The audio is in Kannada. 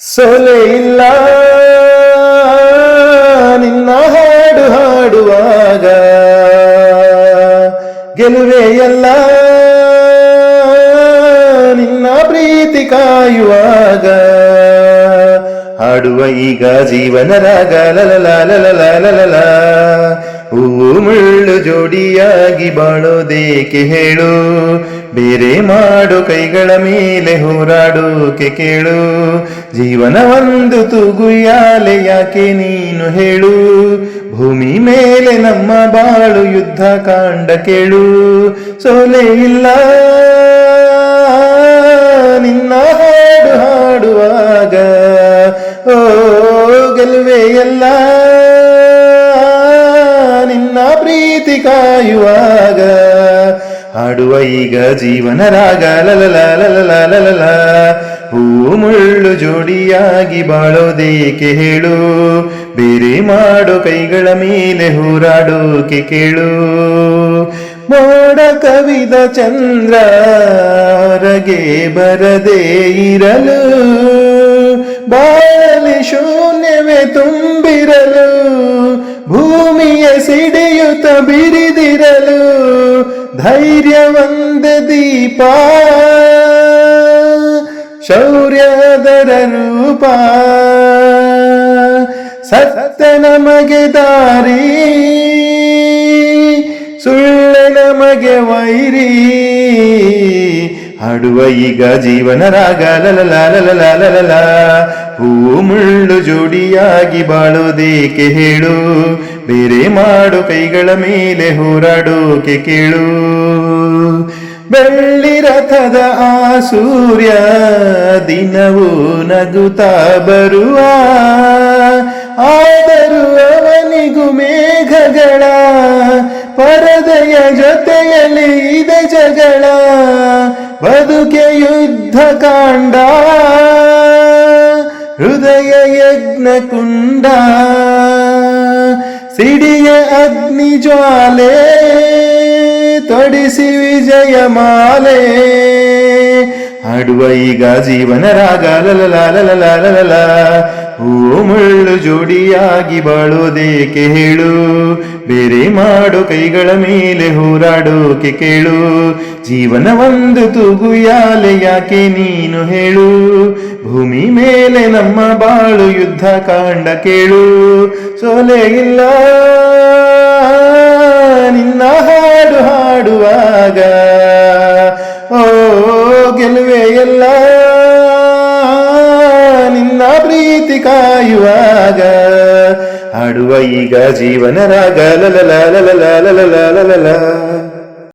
ಸೊಲೆ ಇಲ್ಲ. ನಿನ್ನ ಹಾಡು ಹಾಡುವಾಗ ಗೆಲುವೆ ಎಲ್ಲ. ನಿನ್ನ ಪ್ರೀತಿ ಕಾಯುವಾಗ ಹಾಡುವ ಈಗ ಜೀವನ ರಾಗ. ಲಲಲ ಲಲಲ ಲಲಲ ಹೂವು ಮುಳ್ಳು ಜೋಡಿಯಾಗಿ ಬಾಳೋದೇಕೆ ಹೇಳು? ಬೇರೆ ಮಾಡು ಕೈಗಳ ಮೇಲೆ ಹೋರಾಡೋಕೆ ಕೇಳು. ಜೀವನ ಒಂದು ತೂಗುಯಾಲೆ ಯಾಕೆ ನೀನು ಹೇಳು? ಭೂಮಿ ಮೇಲೆ ನಮ್ಮ ಬಾಳು ಯುದ್ಧ ಕಾಂಡ ಕೇಳು. ಸೋಲೆ ಇಲ್ಲ, ನಿನ್ನ ಹಾಡು ಹಾಡುವಾಗ. ಓ, ಗೆಲುವೆ ಎಲ್ಲ. ಪ್ರೀತಿ ಕಾಯುವಾಗ ಹಾಡುವ ಈಗ ಜೀವನ ರಾಗ ಲಲಲ ಹೂ ಮುಳ್ಳು ಜೋಡಿಯಾಗಿ ಬಾಳೋದೇಕೆ ಹೇಳು? ಬೇರೆ ಮಾಡು ಕೈಗಳ ಮೇಲೆ ಹೋರಾಡೋಕೆ ಕೇಳು? ಮೋಡ ಕವಿದ ಚಂದ್ರ ಹೊರಗೆ ಬರದೇ ಇರಲು ಬಾಳಲಿ ಶೂನ್ಯವೇ ಭೂಮಿಯ ಸಿಡಿಯುತ್ತ ಬಿರಿದಿರಲು ಧೈರ್ಯವಂದ ದೀಪ. ಶೌರ್ಯದರ ರೂಪ. ಸತ್ಯ ನಮಗೆ ದಾರಿ. ಸುಳ್ಳ ನಮಗೆ ವೈರಿ. ಹಾಡುವ ಈಗ ಜೀವನ ರಾಗ ಲಲಲ ಲಲಲ ಲಲಲ ಹೂ ಮುಳ್ಳು ಜೋಡಿಯಾಗಿ ಬಾಳೋದೇಕೆ ಹೇಳು? ಬೇರೆ ಮಾಡು ಕೈಗಳ ಮೇಲೆ ಹೋರಾಡೋಕೆ ಕೇಳು. ಬೆಳ್ಳಿ ರಥದ ಆ ಸೂರ್ಯ ದಿನವೂ ನಗುತ್ತಾ ಬರುವ. ಆದರೂ ಅವನಿಗೂ ಮೇಘಗಳ ಪರದೆಯ ಜೊತೆಯಲ್ಲಿ ಇದೆ ಜಗಳ. ಬದುಕೆ ಯುದ್ಧ ಕಾಂಡ. ಹೃದಯ ಯಜ್ಞ ಕುಂಡ, ಸಿಡಿಯ ಅಗ್ನಿ ಜ್ವಾಲೆ, ತೊಡಿಸಿ ವಿಜಯ ಮಾಲೆ. ಹಾಡುವ ಈಗ ಜೀವನ ರಾಗ ಲಲಲ ಹೂ ಮುಳ್ಳು ಜೋಡಿಯಾಗಿ ಬಾಳೋದೇಕೆ ಹೇಳು? ಬೇರೆ ಮಾಡು ಕೈಗಳ ಮೇಲೆ ಹೋರಾಡೋಕೆ ಕೇಳು? ಜೀವನ ಒಂದು ತೂಗುಯಾಲೆ ಯಾಕೆ ನೀನು ಹೇಳು? ಭೂಮಿ ಮೇಲೆ ನಮ್ಮ ಬಾಳು ಯುದ್ಧ ಕಾಂಡ ಕೇಳು ಸೋಲೆ ಇಲ್ಲ ನಿನ್ನ ಹಾಡು ಹಾಡುವಾಗ ಓ ಗೆಲುವೆ ಎಲ್ಲ ನಿನ್ನ ಪ್ರೀತಿ ಕಾಯುವಾಗ ಹಾಡುವ ಈಗ ಜೀವನ ರಾಗ ಲಲಲ ಲಲಲ ಲಲಲ ಲಲಲ